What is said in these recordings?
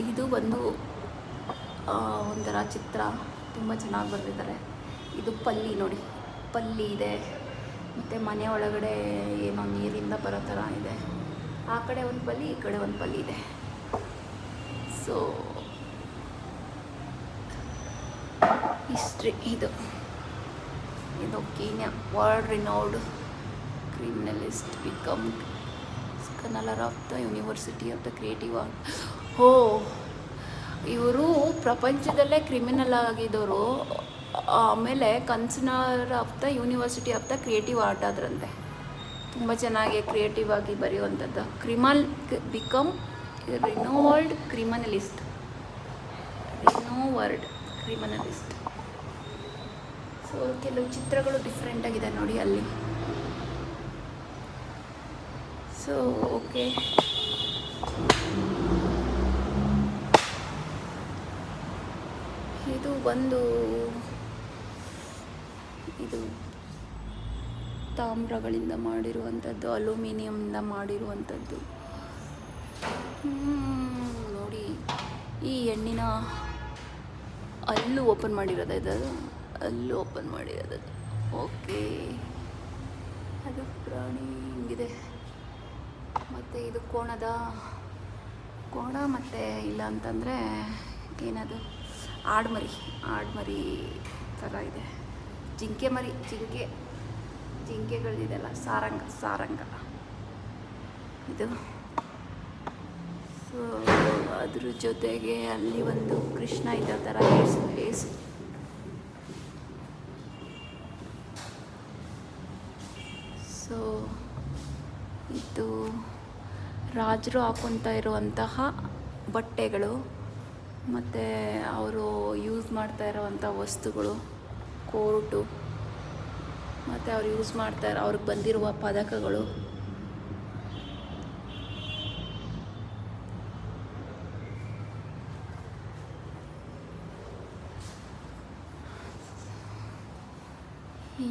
ಇದು ಆ, ಒಂಥರ ಚಿತ್ರ. ತುಂಬ ಚೆನ್ನಾಗಿ ಬರೆದಿದ್ದಾರೆ. ಇದು ಪಲ್ಲಿ ನೋಡಿ. ಪಲ್ಲಿ ಇದೆ. ಮತ್ತು ಮನೆ ಒಳಗಡೆ ಏನೋ ನೀರಿಂದ ಬರೋ ಥರ ಇದೆ. ಆ ಕಡೆ ಒಂದು ಪಲ್ಲಿ ಈ ಕಡೆ ಒಂದು ಪಲ್ಲಿ ಇದೆ. ಸೊ ಹಿಸ್ಟ್ರಿ ಇದು. ಇದು Kenya world renowned criminalist become chancellor of the University of the Creative Art ಹೋ ಇವರು ಪ್ರಪಂಚದಲ್ಲೇ ಕ್ರಿಮಿನಲ್ ಆಗಿದ್ದವರು ಆಮೇಲೆ chancellor of the University of the Creative Art ಆದ್ರಂತೆ. ತುಂಬ ಚೆನ್ನಾಗಿ ಕ್ರಿಯೇಟಿವ್ ಆಗಿ ಬರೆಯುವಂಥದ್ದು. ಕ್ರಿಮಲ್ ಬಿಕಮ್ ರಿನೋವರ್ಡ್ ಕ್ರಿಮಿನಲಿಸ್ಟ್. ರಿನೋವರ್ಡ್ ಕ್ರಿಮಿನಲಿಸ್ಟ್. ಸೊ ಕೆಲವು ಚಿತ್ರಗಳು ಡಿಫ್ರೆಂಟ್ ಆಗಿದೆ ನೋಡಿ ಅಲ್ಲಿ. ಸೊ ಓಕೆ ಇದು ಒಂದು ಇದು ತಾಮ್ರಗಳಿಂದ ಮಾಡಿರುವಂಥದ್ದು, ಅಲ್ಯೂಮಿನಿಯಂನಿಂದ ಮಾಡಿರುವಂಥದ್ದು. ನೋಡಿ. ಈ ಎಣ್ಣಿನ ಅಲ್ಲೂ ಓಪನ್ ಮಾಡಿರೋದು ಅಲ್ಲೂ ಓಪನ್ ಮಾಡಿರೋದು. ಓಕೆ. ಅದು ಪ್ರಾಣಿ ಹಿಂಗಿದೆ. ಮತ್ತು ಇದು ಕೋಣದ, ಕೋಣ ಮತ್ತು ಇಲ್ಲ ಅಂತಂದರೆ ಏನದು? ಆಡ್ಮರಿ ಆಡ್ಮರಿ ಥರ ಇದೆ. ಜಿಂಕೆ ಮರಿ ಜಿಂಕೆ ಜಿಂಕೆಗಳಿದೆಲ್ಲ ಸಾರಂಗ ಸಾರಂಗ. ಇದು. ಸೊ ಅದ್ರ ಜೊತೆಗೆ ಅಲ್ಲಿ ಒಂದು ಕೃಷ್ಣ ಇದ್ದ ಥರ ಏಸು ಏಸು ಸೊ ಇದು ರಾಜರು ಹಾಕೊತಾ ಇರುವಂತಹ ಬಟ್ಟೆಗಳು. ಮತ್ತು ಅವರು ಯೂಸ್ ಮಾಡ್ತಾ ಇರೋವಂಥ ವಸ್ತುಗಳು, ಕೋರ್ಟು, ಮತ್ತು ಅವ್ರು ಯೂಸ್ ಮಾಡ್ತಾ ಇರೋ, ಅವ್ರಿಗೆ ಬಂದಿರುವ ಪದಕಗಳು.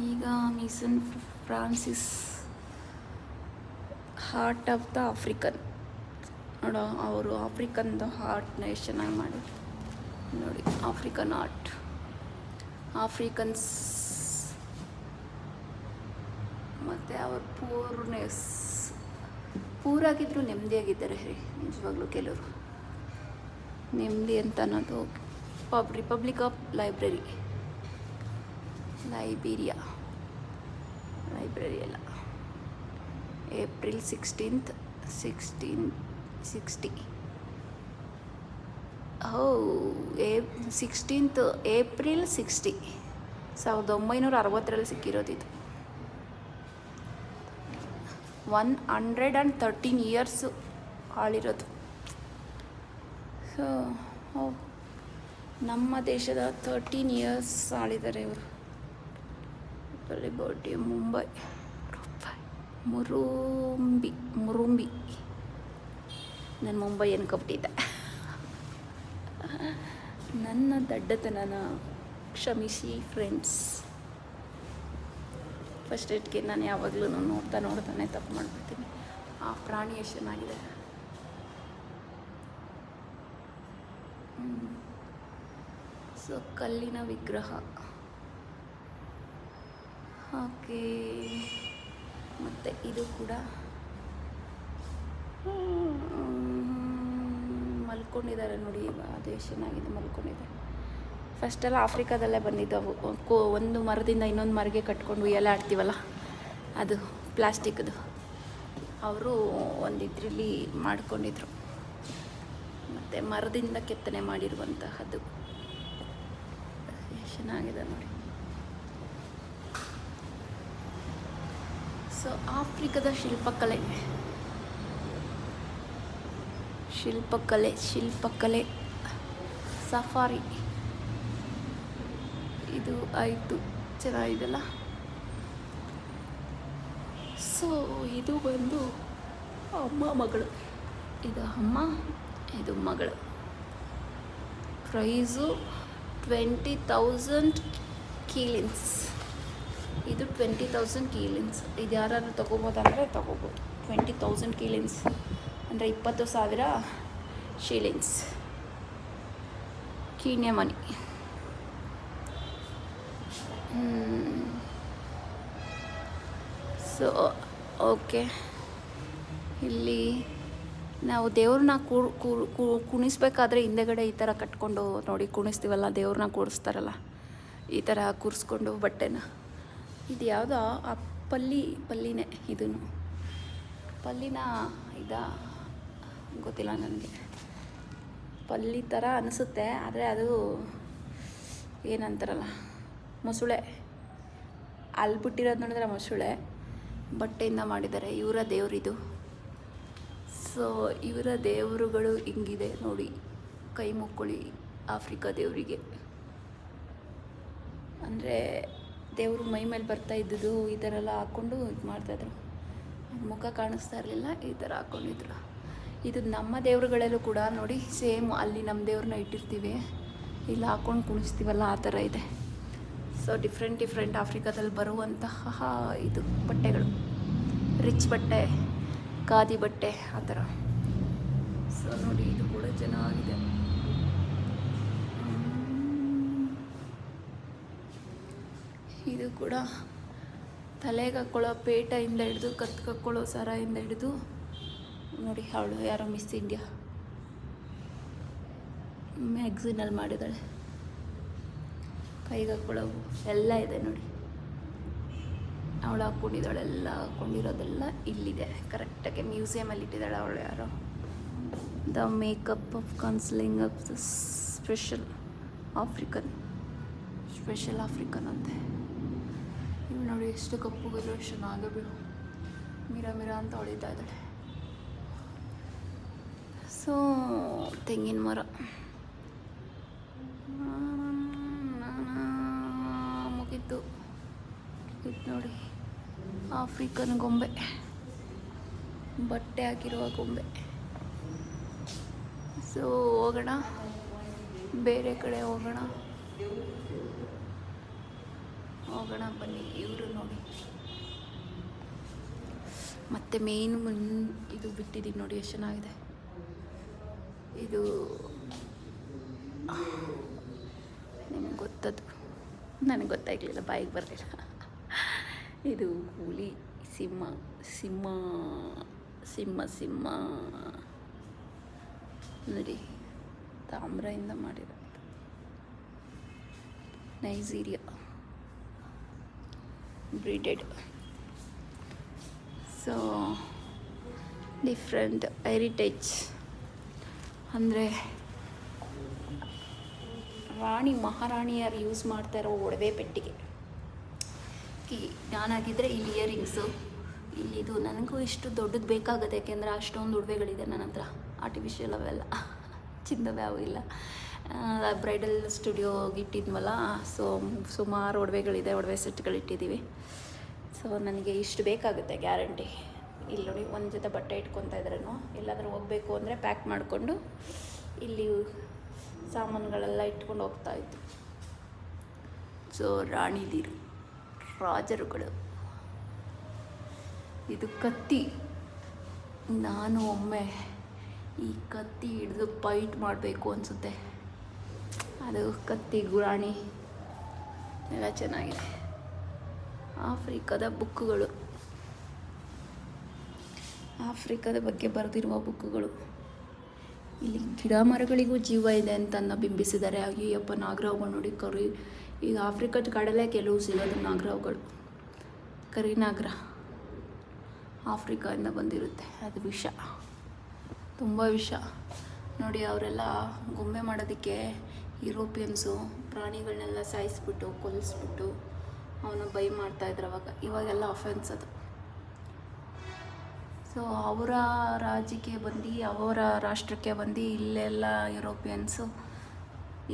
ಈಗ mission Francis heart of the African ನೋಡೋ, ಅವರು ಆಫ್ರಿಕನ್ದು ಹಾರ್ಟ್ನ ಎಷ್ಟು ಚೆನ್ನಾಗಿ ಮಾಡಿದ್ರು. ನೋಡಿ ಆಫ್ರಿಕನ್ ಆರ್ಟ್ ಆಫ್ರಿಕನ್ಸ್ ಮತ್ತು ಅವ್ರ ಪೂರ್ನೆಸ್ ಪೂರಾಗಿದ್ದರೂ ನೆಮ್ಮದಿಯಾಗಿದ್ದಾರೆ ರೀ, ನಿಜವಾಗ್ಲೂ ಕೆಲವರು. ನೆಮ್ಮದಿ ಅಂತ ಅನ್ನೋದು pub republic of library Liberia library ಎಲ್ಲ ಏಪ್ರಿಲ್ ಸಿಕ್ಸ್ಟೀನ್ತ್ ಸಿಕ್ಸ್ಟೀನ್ ಸಿಕ್ಸ್ಟಿ ಹೋ ಏ ಸಿಕ್ಸ್ಟೀನ್ತ್ ಏಪ್ರಿಲ್ ಸಿಕ್ಸ್ಟಿ ಸಾವಿರದ ಒಂಬೈನೂರ ಅರವತ್ತರಲ್ಲಿ ಸಿಕ್ಕಿರೋದಿದು. One hundred and thirteen years ಆಳಿರೋದು. So ನಮ್ಮ ದೇಶದ ತರ್ಟೀನ್ ಇಯರ್ಸ್ ಆಳಿದ್ದಾರೆ ಇವರು. Birthday Mumbai Murumbi Murumbi. ನಾನು ಮುಂಬೈ ಅನ್ಕೊಬಿಟ್ಟಿದ್ದೆ. ನನ್ನ ದಡ್ಡತನನ ಕ್ಷಮಿಸಿ ಫ್ರೆಂಡ್ಸ್ ಫಸ್ಟ್ ಏಡ್ಗೆ ನಾನು ಯಾವಾಗಲೂ ನೋಡ್ತಾ ನೋಡ್ತಾನೆ ತಪ್ಪು ಮಾಡ್ಬಿಡ್ತೀನಿ. ಆ ಪ್ರಾಣಿ ಎಷ್ಟು ಚೆನ್ನಾಗಿದೆ ಸೊ, ಕಲ್ಲಿನ ವಿಗ್ರಹ. ಓಕೆ ಮತ್ತು ಇದು ಕೂಡ. ಮಲ್ಕೊಂಡಿದ್ದಾರೆ ನೋಡಿ ಅದು ಎಷ್ಟು ಚೆನ್ನಾಗಿದೆ ಮಲ್ಕೊಂಡಿದೆ ಫಸ್ಟೆಲ್ಲ ಆಫ್ರಿಕಾದಲ್ಲೇ ಬಂದಿದ್ದವು. ಕೋ, ಒಂದು ಮರದಿಂದ ಇನ್ನೊಂದು ಮರಗೆ ಕಟ್ಕೊಂಡು ಎಲ್ಲ ಆಡ್ತೀವಲ್ಲ, ಅದು ಪ್ಲಾಸ್ಟಿಕ್ದು. ಅವರು ಒಂದು ಇದರಲ್ಲಿ ಮಾಡ್ಕೊಂಡಿದ್ರು. ಮತ್ತು ಮರದಿಂದ ಕೆತ್ತನೆ ಮಾಡಿರುವಂತಹದ್ದು. ಎಷ್ಟು ಚೆನ್ನಾಗಿದೆ ನೋಡಿ. ಸೊ ಆಫ್ರಿಕಾದ ಶಿಲ್ಪಕಲೆ. ಶಿಲ್ಪಕಲೆ ಶಿಲ್ಪಕಲೆ, ಸಫಾರಿ. ಇದು ಆಯಿತು. ಚೆನ್ನಾಗಿದೆಲ್ಲ ಸೊ ಇದು ಬಂದು ಅಮ್ಮ, ಮಗಳು. ಇದು ಅಮ್ಮ, ಇದು ಮಗಳು. Price twenty thousand shillings. ಇದು ಟ್ವೆಂಟಿ ತೌಸಂಡ್ ಕೀಲಿನ್ಸ್. ಇದು ಯಾರಾದ್ರು ತೊಗೋಬೋದಂದರೆ ತೊಗೋಬೋದು. Twenty thousand shillings. ಅಂದರೆ ಇಪ್ಪತ್ತು ಸಾವಿರ shillings Kenya money so okay ಇಲ್ಲಿ ನಾವು ದೇವ್ರನ್ನ ಕೂರ್ ಕುಣಿಸ್ಬೇಕಾದ್ರೆ ಹಿಂದೆಗಡೆ ಈ ಥರ ಕಟ್ಕೊಂಡು ನೋಡಿ ಕುಣಿಸ್ತೀವಲ್ಲ, ದೇವ್ರನ್ನ ಕೂರಿಸ್ತಾರಲ್ಲ ಈ ಥರ ಕೂರಿಸ್ಕೊಂಡು ಬಟ್ಟೆನ. ಇದು ಯಾವುದೋ ಆ ಪಲ್ಲಿ, ಪಲ್ಲಿನೇ ಇದೂ ಪಲ್ಲಿನ ಇದ ಗೊತ್ತಿಲ್ಲ ನನಗೆ. ಪಲ್ಲಿ ಥರ ಅನಿಸುತ್ತೆ, ಆದರೆ ಅದು ಏನಂತಾರಲ್ಲ, ಮೊಸಳೆ. ಅಲ್ಲಿ ಬಿಟ್ಟಿರೋದು ನೋಡಿದ್ರೆ ಮೊಸಳೆ, ಬಟ್ಟೆಯಿಂದ ಮಾಡಿದ್ದಾರೆ. ಇವರ ದೇವರಿದು ಸೊ ಇವರ ದೇವರುಗಳು ಹಿಂಗಿದೆ ನೋಡಿ, ಕೈ ಮುಕ್ಕೊಳ್ಳಿ ಆಫ್ರಿಕಾ ದೇವರಿಗೆ. ಅಂದರೆ ದೇವರು ಮೈ ಮೇಲೆ ಬರ್ತಾ ಇದ್ದುದು ಈ ಥರ ಎಲ್ಲ ಹಾಕ್ಕೊಂಡು ಇದು ಮಾಡ್ತಾಯಿದ್ರು ಮುಖ ಕಾಣಿಸ್ತಾ ಇರಲಿಲ್ಲ, ಈ ಥರ ಹಾಕ್ಕೊಂಡಿದ್ರು. ಇದು ನಮ್ಮ ದೇವರುಗಳಲ್ಲೂ ಕೂಡ ನೋಡಿ, ಸೇಮ್ ಅಲ್ಲಿ ನಮ್ಮ ದೇವ್ರನ್ನ ಇಟ್ಟಿರ್ತೀವಿ. ಇಲ್ಲಿ ಹಾಕ್ಕೊಂಡು ಕುಣಿಸ್ತೀವಲ್ಲ, ಆ ಥರ ಇದೆ. ಸೊ ಡಿಫ್ರೆಂಟ್ ಡಿಫ್ರೆಂಟ್ ಆಫ್ರಿಕಾದಲ್ಲಿ ಬರುವಂತಹ ಇದು ಬಟ್ಟೆಗಳು. ರಿಚ್ ಬಟ್ಟೆ, ಖಾದಿ ಬಟ್ಟೆ, ಆ ಥರ. ಸೊ ನೋಡಿ, ಇದು ಕೂಡ ಚೆನ್ನಾಗಿದೆ. ಇದು ಕೂಡ ತಲೆಗೆ ಹಾಕ್ಕೊಳ್ಳೋ ಪೇಟೆಯಿಂದ ಹಿಡಿದು ಸರ ಸರದಿಂದ ಹಿಡಿದು ನೋಡಿ ಅವಳು ಯಾರೋ ಮಿಸ್ ಇಂಡಿಯಾ ಮ್ಯಾಗ್ಝಿನಲ್ಲಿ ಮಾಡಿದ್ದಾಳೆ. ಕೈಗೆ ಎಲ್ಲ ಇದೆ ನೋಡಿ. ಅವಳು ಹಾಕ್ಕೊಂಡಿದ್ದಾಳೆ ಎಲ್ಲ ಹಾಕ್ಕೊಂಡಿರೋದೆಲ್ಲ ಇಲ್ಲಿದೆ. ಕರೆಕ್ಟಾಗಿ ಮ್ಯೂಸಿಯಮಲ್ಲಿ ಇಟ್ಟಿದ್ದಾಳೆ ಅವಳು ಯಾರೋ. The makeup of counselling of the special African special African ಅಂತೆ. ಇವು ನೋಡಿ ಎಷ್ಟು ಕಪ್ಪುಗಿದ್ರು ಎಷ್ಟು ಬಿಡು ಮಿರ ಮಿರ ಅಂತ ಹೊಳಿತಾ ಇದ್ದಾಳೆ. ಸೊ ತೆಂಗಿನ ಮರ ಮುಗಿತು ಇದು ನೋಡಿ ಆಫ್ರಿಕನ್ ಗೊಂಬೆ ಬಟ್ಟೆ ಹಾಕಿರುವ ಗೊಂಬೆ ಸೊ ಹೋಗೋಣ ಬೇರೆ ಕಡೆ ಹೋಗೋಣ ಹೋಗೋಣ ಬನ್ನಿ ಇವರು ನೋಡಿ ಮತ್ತೆ ಮೇನ್ ಮುನ್ ಇದು ಬಿಟ್ಟಿದ್ದೀನಿ ನೋಡಿ ಎಷ್ಟು ಚೆನ್ನಾಗಿದೆ ಇದು, ನಿಮಗೆ ಗೊತ್ತದು. ನನಗೆ ಗೊತ್ತಾಗಲಿಲ್ಲ, ಬಾಯಿಗೆ ಬರಲಿಲ್ಲ. ಇದು ಹುಲಿ, ಸಿಂಹ ಸಿಂಹ ಸಿಂಹ ಸಿಂಹ. ನೋಡಿ, ತಾಮ್ರದಿಂದ ಮಾಡಿರೋದು. Nigeria. Breeded. So different heritage ಅಂದರೆ ರಾಣಿ ಮಹಾರಾಣಿಯರು ಯೂಸ್ ಮಾಡ್ತಾ ಇರೋ ಒಡವೆ ಪೆಟ್ಟಿಗೆ. ಕಿ ನಾನಾಗಿದ್ದರೆ ಇಲ್ಲಿ ಇಯರಿಂಗ್ಸು ಇಲ್ಲಿದು ನನಗೂ ಇಷ್ಟು ದೊಡ್ಡದು ಬೇಕಾಗುತ್ತೆ, ಯಾಕೆಂದರೆ ಅಷ್ಟೊಂದು ಉಡುವೆಗಳಿದೆ ನನ್ನ ಹತ್ರ. ಆರ್ಟಿಫಿಷಿಯಲ್ ಅವೆಲ್ಲ. ಚಿನ್ನವೇ ಅವು ಇಲ್ಲ. ಬ್ರೈಡಲ್ ಸ್ಟುಡಿಯೋ ಇಟ್ಟಿದ್ವಲ್ಲ ಸೊ ಸುಮಾರು ಒಡವೆಗಳಿದೆ, ಒಡವೆ ಸೆಟ್ಗಳು ಇಟ್ಟಿದ್ದೀವಿ ಸೊ ನನಗೆ ಇಷ್ಟು ಬೇಕಾಗುತ್ತೆ ಗ್ಯಾರಂಟಿ ಇಲ್ಲಿ ನೋಡಿ, ಒಂದು ಜೊತೆ ಬಟ್ಟೆ ಇಟ್ಕೊತಾ ಇದ್ರೂ ಎಲ್ಲಾದರೂ ಹೋಗಬೇಕು ಅಂದರೆ ಪ್ಯಾಕ್ ಮಾಡಿಕೊಂಡು ಇಲ್ಲಿ ಸಾಮಾನುಗಳೆಲ್ಲ ಇಟ್ಕೊಂಡು ಹೋಗ್ತಾ ಇತ್ತು ಸೊ ರಾಣಿದೀರು ರಾಜರುಗಳು. ಇದು ಕತ್ತಿ. ನಾನು ಒಮ್ಮೆ ಈ ಕತ್ತಿ ಹಿಡಿದು ಫೈಟ್ ಮಾಡಬೇಕು ಅನಿಸುತ್ತೆ. ಅದು ಕತ್ತಿ ಗುರಾಣಿ. ಎಲ್ಲ ಚೆನ್ನಾಗಿದೆ. ಆಫ್ರಿಕಾದ ಬುಕ್ಕುಗಳು. ಆಫ್ರಿಕಾದ ಬಗ್ಗೆ ಬರೆದಿರುವ ಬುಕ್ಗಳು ಇಲ್ಲಿ ಗಿಡ ಮರಗಳಿಗೂ ಜೀವ ಇದೆ ಅಂತ ಬಿಂಬಿಸಿದ್ದಾರೆ. ಅಯ್ಯಪ್ಪ ನಾಗರಾವ್ಗಳು ನೋಡಿ ಕರಿ. ಈಗ ಆಫ್ರಿಕಾದ ಕಡಲೆ ಕೆಲವು ಸಿಗೋದು ನಾಗರಾವ್ಗಳು. ಕರಿ ನಾಗರ ಆಫ್ರಿಕಾದಿಂದ ಬಂದಿರುತ್ತೆ. ಅದು ವಿಷ. ತುಂಬ ವಿಷ. ನೋಡಿ, ಅವರೆಲ್ಲ ಗೊಂಬೆ ಮಾಡೋದಕ್ಕೆ ಯುರೋಪಿಯನ್ಸು ಪ್ರಾಣಿಗಳನ್ನೆಲ್ಲ ಸಾಯಿಸ್ಬಿಟ್ಟು, ಕೊಲಿಸ್ಬಿಟ್ಟು ಅವನ್ನ ಬೈ ಮಾಡ್ತಾಯಿದ್ರು ಅವಾಗ. ಇವಾಗೆಲ್ಲ ಅಫೆನ್ಸ್ ಅದು. ಸೊ ಅವರ ರಾಜ್ಯಕ್ಕೆ ಬಂದು, ಅವರ ರಾಷ್ಟ್ರಕ್ಕೆ ಬಂದು, ಇಲ್ಲೆಲ್ಲ ಯುರೋಪಿಯನ್ಸು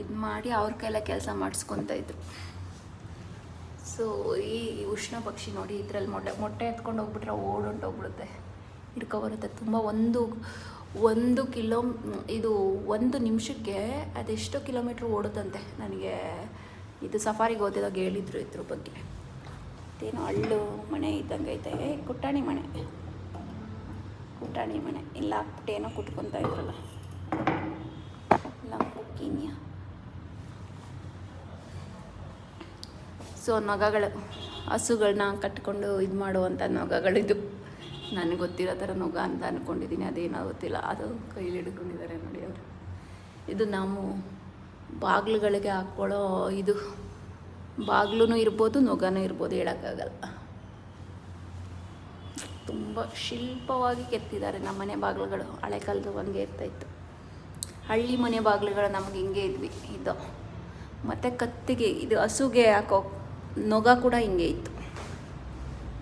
ಇದು ಮಾಡಿ ಅವ್ರ ಕೈಲ ಕೆಲಸ ಮಾಡಿಸ್ಕೊತ ಇದ್ರು. ಸೊ ಈ ಉಷ್ಣ ಪಕ್ಷಿ ನೋಡಿ, ಇದ್ರಲ್ಲಿ ಮೊಟ್ಟೆ ಮೊಟ್ಟೆ ಎತ್ಕೊಂಡು ಹೋಗ್ಬಿಟ್ರೆ ಓಡೊಂಟೋಗ್ಬಿಡುತ್ತೆ ಹಿಡ್ಕೊಬರುತ್ತೆ ತುಂಬ ಒಂದು ಒಂದು ಕಿಲೋ, ಇದು ಒಂದು ನಿಮಿಷಕ್ಕೆ ಅದೆಷ್ಟೋ ಕಿಲೋಮೀಟ್ರ್ ಓಡುತ್ತಂತೆ ನನಗೆ. ಇದು ಸಫಾರಿಗೆ ಓದಿದಾಗ ಹೇಳಿದ್ರು ಇದ್ರ ಬಗ್ಗೆ. ಏನೋ ಹಳ್ಳು ಮನೆ ಇದ್ದಂಗೆ ಐತೆ ಕುಟ್ಟಾಣಿ ಮನೆ. ಪುಟಾಣಿ ಮನೆ. ಇಲ್ಲ ಹಾಕ್ಬಿಟ್ಟು ಏನೋ ಕುಟ್ಕೊತಾ ಇದ್ರಲ್ಲ. ಲಂಬುಕಿನಿಯ ಸೊ ನೊಗಗಳು ಹಸುಗಳನ್ನ ಕಟ್ಕೊಂಡು ಇದು ಮಾಡುವಂಥ ನೊಗಗಳಿದು. ನನಗೆ ಗೊತ್ತಿರೋ ಥರ ನೊಗ ಅಂತ ಅಂದ್ಕೊಂಡಿದ್ದೀನಿ ಅದೇನೋ ಗೊತ್ತಿಲ್ಲ. ಅದು ಕೈಲಿ ಹಿಡ್ಕೊಂಡಿದ್ದಾರೆ ನೋಡಿ ಅವರು. ಇದು ನಾವು ಬಾಗಿಲುಗಳಿಗೆ ಹಾಕ್ಕೊಳ್ಳೋ ಇದು. ಬಾಗಿಲೂ ಇರ್ಬೋದು, ನೊಗನೂ ಇರ್ಬೋದು, ಹೇಳೋಕ್ಕಾಗಲ್ಲ. ತುಂಬ ಶಿಲ್ಪವಾಗಿ ಕೆತ್ತಿದ್ದಾರೆ ನಮ್ಮ ಮನೆ ಬಾಗಿಲುಗಳು. ಹಳೆ ಕಾಲದ ಹಂಗೆ ಇರ್ತಾಯಿತ್ತು ಹಳ್ಳಿ ಮನೆ ಬಾಗಿಲುಗಳು ನಮ್ಗೆ ಹಿಂಗೆ ಇದ್ವಿ. ಇದು. ಮತ್ತು ಕತ್ತಿಗೆ, ಇದು ಹಸುಗೆ ಹಾಕೋ ನೊಗ ಕೂಡ ಹಿಂಗೆ ಇತ್ತು.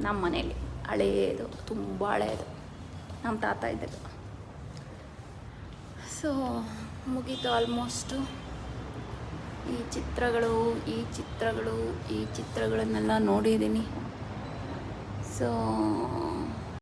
ನಮ್ಮ ಮನೇಲಿ ಹಳೆಯದು ತುಂಬ ಹಳೆಯದು ನಮ್ಮ ತಾತ ಇದ್ದಾಗ ಸೊ ಮುಗೀತು ಆಲ್ಮೋಸ್ಟು ಈ ಚಿತ್ರಗಳು ಈ ಚಿತ್ರಗಳು, ಈ ಚಿತ್ರಗಳನ್ನೆಲ್ಲ ನೋಡಿದ್ದೀನಿ. ಸೊ